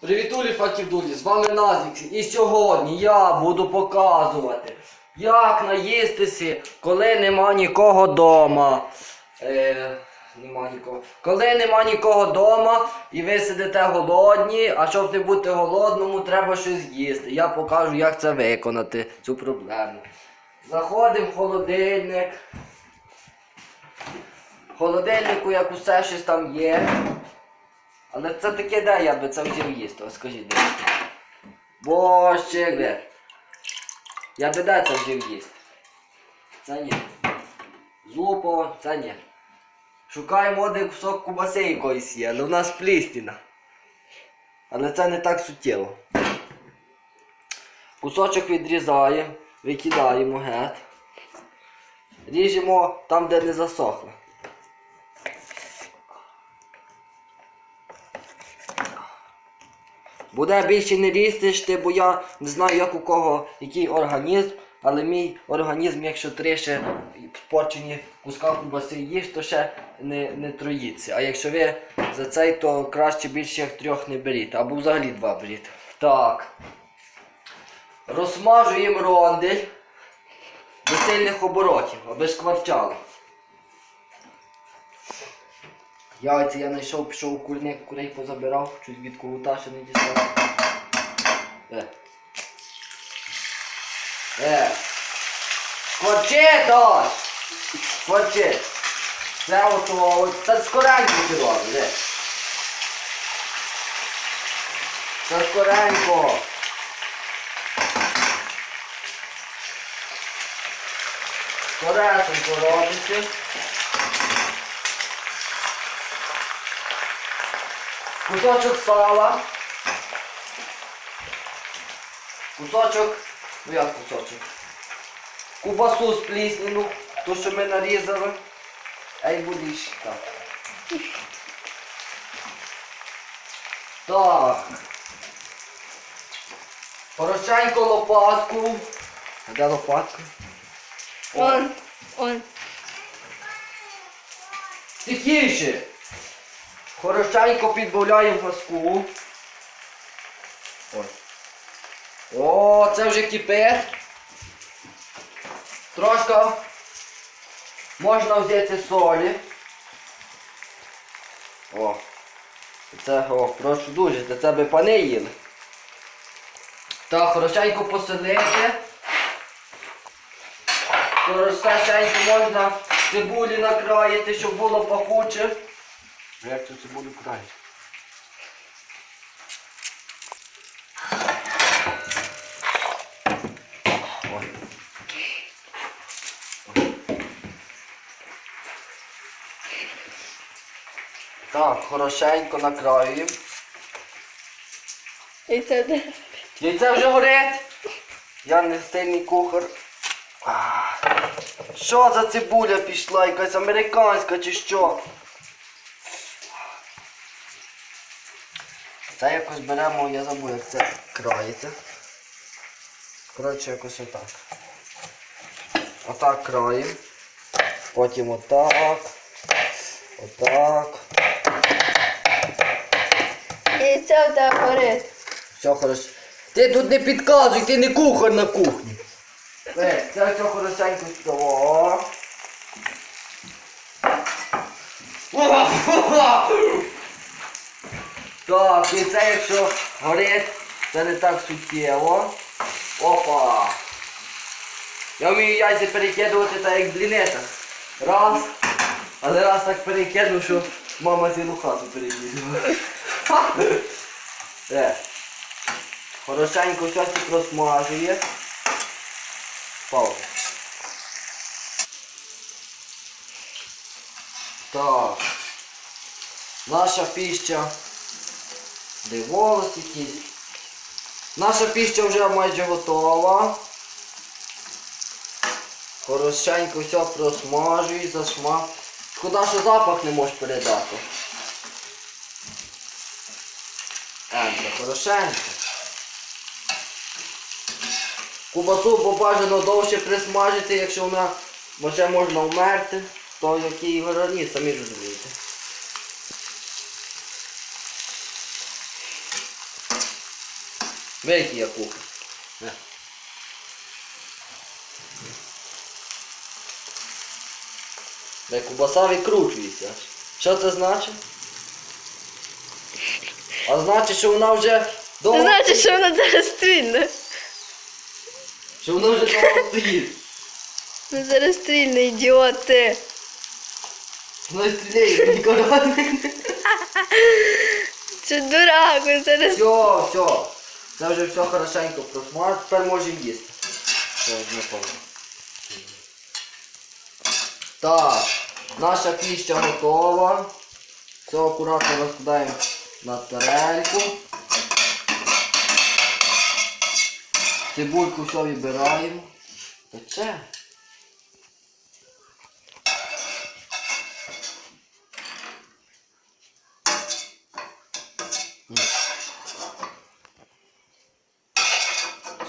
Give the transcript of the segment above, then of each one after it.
Привітулі факівдулі, з вами Назік. І сьогодні я буду показувати, як наїстися, коли нема нікого дома. Е, нема нікого. Коли нема нікого дома і ви сидите голодні, а щоб не бути голодному, треба щось їсти. Я покажу, як це виконати, цю проблему. Заходимо в холодильник. В холодильнику як усе щось там є. Але це таке де я би це взяв їсти, ось скажіть де. Борщик де. Я би де це взяв їсти. Це ні. Зупо, це ні. Шукаємо один кусок кубаси якоїсь є, але в нас плістіна. Але це не так суттєво. Кусочок відрізаємо, викидаємо геть. Ріжемо там, де не засохло. Буде більше не різти, бо я не знаю, як у кого який організм, але мій організм, якщо три ще спорчені куска кубаси їж, то ще не, не троїться. А якщо ви за цей, то краще більше як трьох не беріть, або взагалі два беріть. Так. Розсмажуємо рондель до сильних оборотів, аби шкварчало. Яйця я знайшов, пішов у курник, курей позабирав, чуть від кугута ще не дістав. Е. Е. Скворчи то! Скворчи! Це ото, це скоренько ти робиш, де? Це скоренько! Скоресенько робиться. Кусочок сала. Кусочок. Ну як кусочок? Кубасу з ту, що ми нарізали. Ей будеш так. Так. Порошенько лопатку. А де лопатка? Он, он. Тихіше. Хорошенько підбавляємо. Ой. О, це вже кипить. Трошки можна взяти солі. О. Це, о, прошу дуже, це, би пани їли. Так, хорошенько поселити. Хорошенько можна цибулі накроїти, щоб було пахуче. А як цю цибулю країть? Так, хорошенько накроюємо. І це де? Яйце вже горить. Я не сильний кухар. А, Що за цибуля пішла? Якась американська чи що? Це якось беремо, я забув, як це крається. Коротше, якось отак. Отак краємо. Потім отак. Отак. І це де горить. Все хорошо. Ти тут не підказуй, ти не кухар на кухні. Е, це все хорошенько стало. Так, і це якщо горить, це не так суттєво. Опа! Я вмію яйця перекидувати так як блінета. Раз. Але раз так перекинув, що мама цілу хату перебігла. Е. Хорошенько щось тут розмажує. Пауза. Так. Наша піща. Де волос. Наша піща вже майже готова. Хорошенько все просмажуй, зашма. Шкода, що запах не можеш передати. Так, хорошенько. Кубасу побажано довше присмажити, якщо вона вже можна вмерти, то який організм, самі розумієте. Великий я кухню. Де кубаса відкручується. Що це значить? А значить, що вона вже довго. значить, що вона зараз стрільне. Що вона вже довго стоїть. Ну зараз стрільне, ідіоти. Ну стріляє, ніколи. Це дурак, він зараз. Все, все. Це вже все хорошенько просмаж. Тепер можемо їсти. Так, наша піща готова. Все акуратно розкладаємо на тарельку. Цибульку все вибираємо. Тече.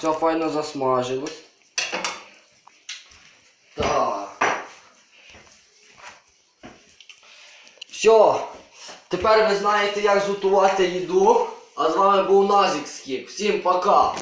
Все файно засмажилось. Так. Все. Тепер ви знаєте, як зготувати їду. А з вами був Назік Скік. Всім пока.